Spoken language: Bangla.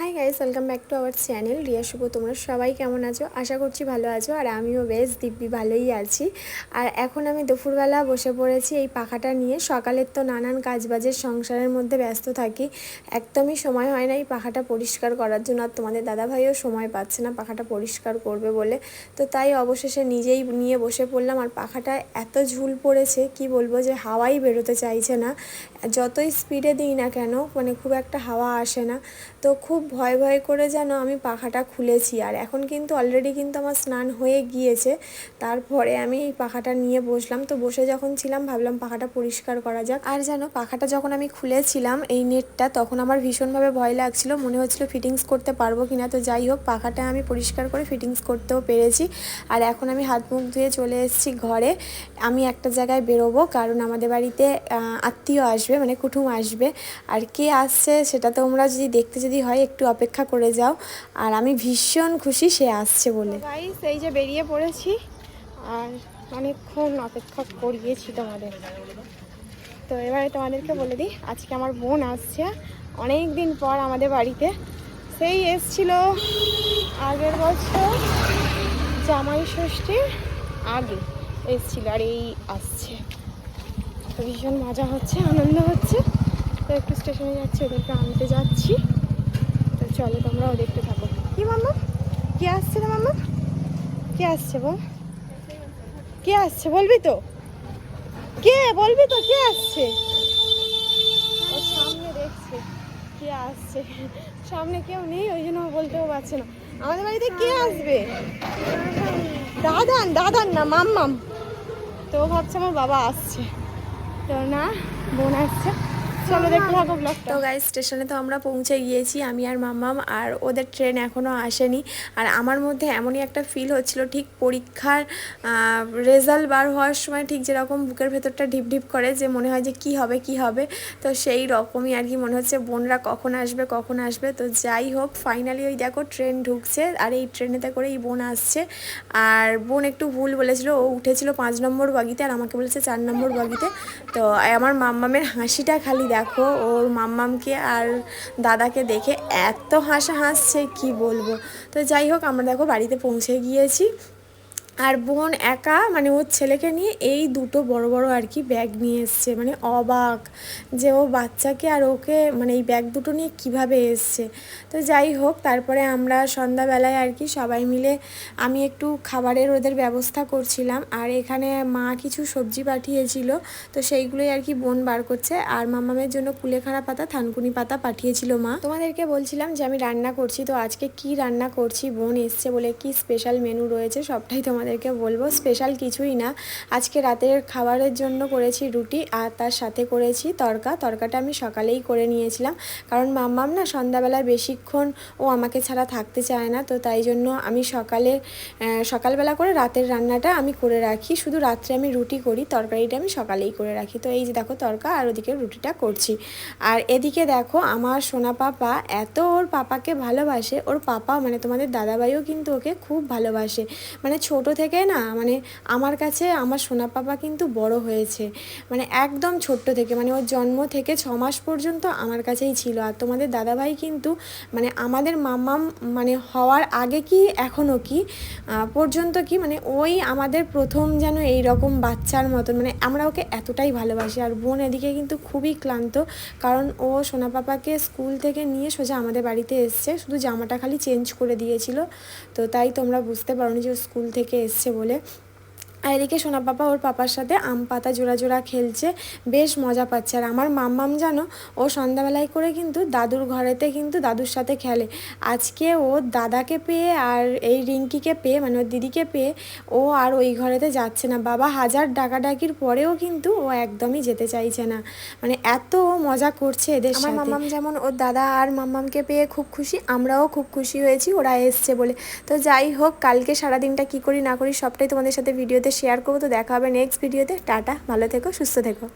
Hi guys welcome back to our channel Riya Shubho তোমরা সবাই কেমন আছো? আশা করছি ভালো আছো, আর আমিও বেশ, দিব্যি ভালোই আছি। আর এখন আমি দুপুরবেলা বসে পড়েছি এই পাখাটা নিয়ে। সকালের তো নানান কাজবাজের সংসারের মধ্যে ব্যস্ত থাকি। একদমই সময় হয় না এই পাখাটা পরিষ্কার করার জন্য, আর তোমাদের দাদাভাইও সময় পাচ্ছে না পাখাটা পরিষ্কার করবে বলে। তো তাই অবশেষে নিজেই নিয়ে বসে পড়লাম, আর পাখাটা এত ঝুল পড়েছে, কি বলব যে হাওয়াই বেরোতে চাইছে না। যতই স্পিডে দিই না কেন মানে খুব একটা হাওয়া আসে না। তো খুব ভয় ভয় করে যেন আমি পাখাটা খুলেছি। আর এখন কিন্তু অলরেডি কিন্তু আমার স্নান হয়ে গিয়েছে। তারপরে আমি এই পাখাটা নিয়ে বসলাম। তো বসে যখন ছিলাম, ভাবলাম পাখাটা পরিষ্কার করা যাক। আর যেন পাখাটা যখন আমি খুলেছিলাম এই নেটটা, তখন আমার ভীষণভাবে ভয় লাগছিল। মনে হচ্ছিল ফিটিংস করতে পারব কি না তো যাই হোক, পাখাটা আমি পরিষ্কার করে ফিটিংস করতেও পেরেছি। আর এখন আমি হাত মুখ ধুয়ে চলে এসেছি ঘরে। আমি একটা জায়গায় বেরোবো, কারণ আমাদের বাড়িতে আত্মীয় আসবে মানে কুটুম আসবে। আর কে আসছে, সেটা তোমরা যদি দেখতে যদি হয় অপেক্ষা করে যাও। আর আমি ভীষণ খুশি সে আসছে বলে। এই যে বেরিয়ে পড়েছি। আর অনেকক্ষণ অপেক্ষা করিয়েছি তোমাদের। তো এবারে তোমাদেরকে বলে দিই, আজকে আমার বোন আসছে। অনেক দিন পর আমাদের বাড়িতে। সেই এসছিল আগের বছর জামাই ষষ্ঠীর আগে এসছিল, আর এই আসছে। তো ভীষণ মজা হচ্ছে, আনন্দ হচ্ছে। তো একটু স্টেশনে যাচ্ছি, ওদেরকে আনতে যাচ্ছি। চলো তোমরাও দেখতে থাকো। কি মাম্মা? কে আসছে না মাম্মা? কে আসছে বল? কে আসছে বলবি তো? কে? বলবি তো কে আসছে? ও সামনে দেখছে কে আসছে। সামনে কেউ নেই ওই জন্য বলতেও পারছে না। আমাদের বাড়িতে কে আসবে? দাদান দাদান না মাম্মাম। তো ভাবছে আমার বাবা আসছে। তো না বোন আসছে। তো গাইজ স্টেশনে তো আমরা পৌঁছে গিয়েছি, আমি আর মাম্মাম, আর ওদের ট্রেন এখনও আসেনি। আর আমার মধ্যে এমনই একটা ফিল হচ্ছিল, ঠিক পরীক্ষার রেজাল্ট বার হওয়ার সময় ঠিক যেরকম বুকের ভেতরটা ঢিপ ঢিপ করে যে মনে হয় যে কি হবে কি হবে। তো সেই রকমই আর কি মনে হচ্ছে বোনরা কখন আসবে কখন আসবে। তো যাই হোক ফাইনালি ওই দেখো ট্রেন ঢুকছে, আর এই ট্রেনেতে করে এই বোন আসছে। আর বোন একটু ভুল বলেছিল, ও উঠেছিল পাঁচ নম্বর বগিতে, আর আমাকে বলেছে চার নম্বর বগিতে। তো আমার মাম্মামের হাসিটা খালি দেখো ওর মাম্মামকে আর দাদাকে দেখে এত হাসা হাসছে কি বলব? তো যাই হোক, আমরা দেখো বাড়িতে পৌঁছে গিয়েছি। আর বোন একা মানে ওর ছেলেকে নিয়ে এই দুটো বড় বড় আর কি ব্যাগ নিয়ে এসছে মানে অবাক যে ও বাচ্চাকে আর ওকে মানে এই ব্যাগ দুটো নিয়ে কীভাবে এসছে। তো যাই হোক, তারপরে আমরা সন্ধ্যাবেলায় আর কি সবাই মিলে আমি একটু খাবারের ওদের ব্যবস্থা করছিলাম, আর এখানে মা কিছু সবজি পাঠিয়েছিল, তো সেইগুলোই আর কি বোন বার করছে, আর মামামের জন্য কুলেখাড়া পাতা, থানকুনি পাতা পাঠিয়েছিল মা। তোমাদেরকে বলছিলাম যে আমি রান্না করছি, তো আজকে কি রান্না করছি, বোন এসছে বলে কি স্পেশাল মেনু রয়েছে, সবটাই তোমাদের তোমাদেরকে বলব স্পেশাল কিছুই না। আজকে রাতের খাবারের জন্য করেছি রুটি আর তার সাথে করেছি তরকা। তরকাটা আমি সকালেই করে নিয়েছিলাম। কারণ মাম্মাম না সন্ধ্যাবেলায় বেশিক্ষণ ও আমাকে ছাড়া থাকতে চায় না। তো তাই জন্য আমি সকালে সকালবেলা করে রাতের রান্নাটা আমি করে রাখি। শুধু রাত্রে আমি রুটি করি, তরকারিটা আমি সকালেই করে রাখি। তো এই যে দেখো তরকা আর ওদিকে রুটিটা করছি। আর এদিকে দেখো আমার সোনা পাপা এত ওর পাপাকে ভালোবাসে। ওর পাপা মানে তোমাদের দাদাভাইও কিন্তু ওকে খুব ভালোবাসে। মানে ছোট থেকে না মানে আমার কাছে আমার সোনা পাপা কিন্তু বড় হয়েছে। মানে একদম ছোট্ট থেকে মানে ওর জন্ম থেকে ছ মাস পর্যন্ত আমার কাছেই ছিল। আর তোমাদের দাদাভাই কিন্তু মানে আমাদের মাম্মাম মানে হওয়ার আগে কি এখনও কি পর্যন্ত কি মানে ওই আমাদের প্রথম যেন এই রকম বাচ্চার মতন মানে আমরা ওকে এতটাই ভালোবাসি। আর বোন এদিকে কিন্তু খুবই ক্লান্ত, কারণ ও সোনা পাপাকে স্কুল থেকে নিয়ে সোজা আমাদের বাড়িতে এসছে। শুধু জামাটা খালি চেঞ্জ করে দিয়েছিল। তো তাই তোমরা বুঝতে পারো যে স্কুল থেকে এসছে বলে আর এদিকে সোনা পাপা ওর পাপার সাথে আম পাতা জোড়া জোড়া খেলছে বেশ মজা পাচ্ছে। আর আমার মাম্মাম জানো ও সন্ধ্যাবেলায় করে কিন্তু দাদুর ঘরেতে কিন্তু দাদুর সাথে খেলে। আজকে ও দাদাকে পেয়ে আর এই রিঙ্কিকে পেয়ে মানে ওর দিদিকে পেয়ে ও আর ওই ঘরেতে যাচ্ছে না। বাবা হাজার ডাকাডাকির পরেও কিন্তু ও একদমই যেতে চাইছে না। মানে এত ও মজা করছে এদের আমার মাম্মাম যেমন ওর দাদা আর মাম্মামকে পেয়ে খুব খুশি আমরাও খুব খুশি হয়েছি ওরা এসছে বলে। তো যাই হোক কালকে সারাদিনটা কি করি না করি সবটাই তোমাদের সাথে ভিডিওতে শেয়ার করব। তো দেখা হবে নেক্সট ভিডিওতে টাটা ভালো থেকো সুস্থ থেকো।